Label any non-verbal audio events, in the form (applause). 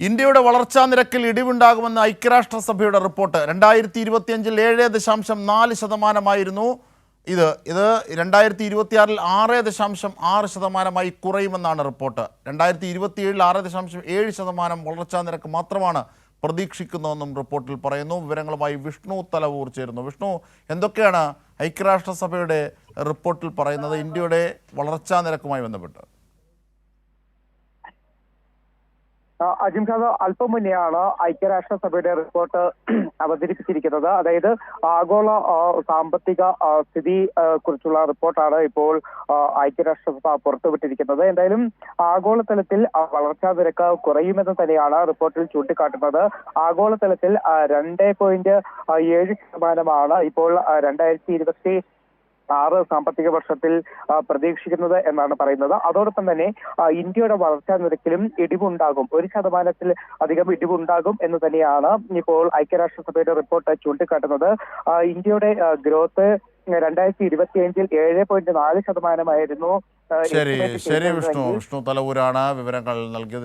ഇന്ത്യയുടെ വളർച്ചാ നിരക്കിൽ ഇടിവുണ്ടാകുമെന്ന് ഐക്യരാഷ്ട്രസഭയുടെ റിപ്പോർട്ട്. രണ്ടായിരത്തി ഇരുപത്തിയഞ്ചിൽ ഏഴ് ദശാംശം നാല് ശതമാനമായിരുന്നു ഇത്. ഇത് രണ്ടായിരത്തി ഇരുപത്തിയാറിൽ ആറ് ദശാംശം ആറ് ശതമാനമായി കുറയുമെന്നാണ് റിപ്പോർട്ട്. രണ്ടായിരത്തി ഇരുപത്തിയേഴിൽ ആറ് ദശാംശം ഏഴ് ശതമാനം വളർച്ചാ നിരക്ക് മാത്രമാണ് പ്രതീക്ഷിക്കുന്നതെന്നും റിപ്പോർട്ടിൽ പറയുന്നു. വിവരങ്ങളുമായി വിഷ്ണു തലവൂർ ചേരുന്നു. വിഷ്ണു എന്തൊക്കെയാണ് ഐക്യരാഷ്ട്രസഭയുടെ റിപ്പോർട്ടിൽ പറയുന്നത്? ഇന്ത്യയുടെ വളർച്ചാ നിരക്കുമായി ബന്ധപ്പെട്ട്. അജിംഖാദ് അല്പം മുന്നെയാണ് ഐക്യരാഷ്ട്രസഭയുടെ റിപ്പോർട്ട് (clears throat) അവതരിപ്പിച്ചിരിക്കുന്നത്. അതായത് ആഗോള സാമ്പത്തിക സ്ഥിതി കുറിച്ചുള്ള റിപ്പോർട്ടാണ് ഇപ്പോൾ ഐക്യരാഷ്ട്രസഭ പുറത്തുവിട്ടിരിക്കുന്നത്. എന്തായാലും ആഗോളതലത്തിൽ വളർച്ചാ നിരക്ക് കുറയുമെന്ന് തന്നെയാണ് റിപ്പോർട്ടിൽ ചൂണ്ടിക്കാട്ടുന്നത്. ആഗോളതലത്തിൽ രണ്ട് പോയിന്റ് ഏഴ് ശതമാനമാണ് ഇപ്പോൾ രണ്ടായിരത്തി ഇരുപത്തി ആറ് സാമ്പത്തിക വർഷത്തിൽ പ്രതീക്ഷിക്കുന്നത് എന്നാണ് പറയുന്നത്. അതോടൊപ്പം തന്നെ ഇന്ത്യയുടെ വളർച്ചാ നിരക്കിലും ഇടിവുണ്ടാകും. ഒരു ശതമാനത്തിൽ അധികം ഇടിവുണ്ടാകും എന്ന് തന്നെയാണ് ഇപ്പോൾ ഐക്യരാഷ്ട്രസഭയുടെ റിപ്പോർട്ട് ചൂണ്ടിക്കാട്ടുന്നത്. ഇന്ത്യയുടെ ഗ്രോത്ത് രണ്ടായിരത്തി ഇരുപത്തി അഞ്ചിൽ ഏഴ് പോയിന്റ് നാല് ശതമാനമായിരുന്നു ശരി ശരി വിഷ്ണു. വിഷ്ണു തലവൂരാണ് വിവരങ്ങൾ നൽകിയത്.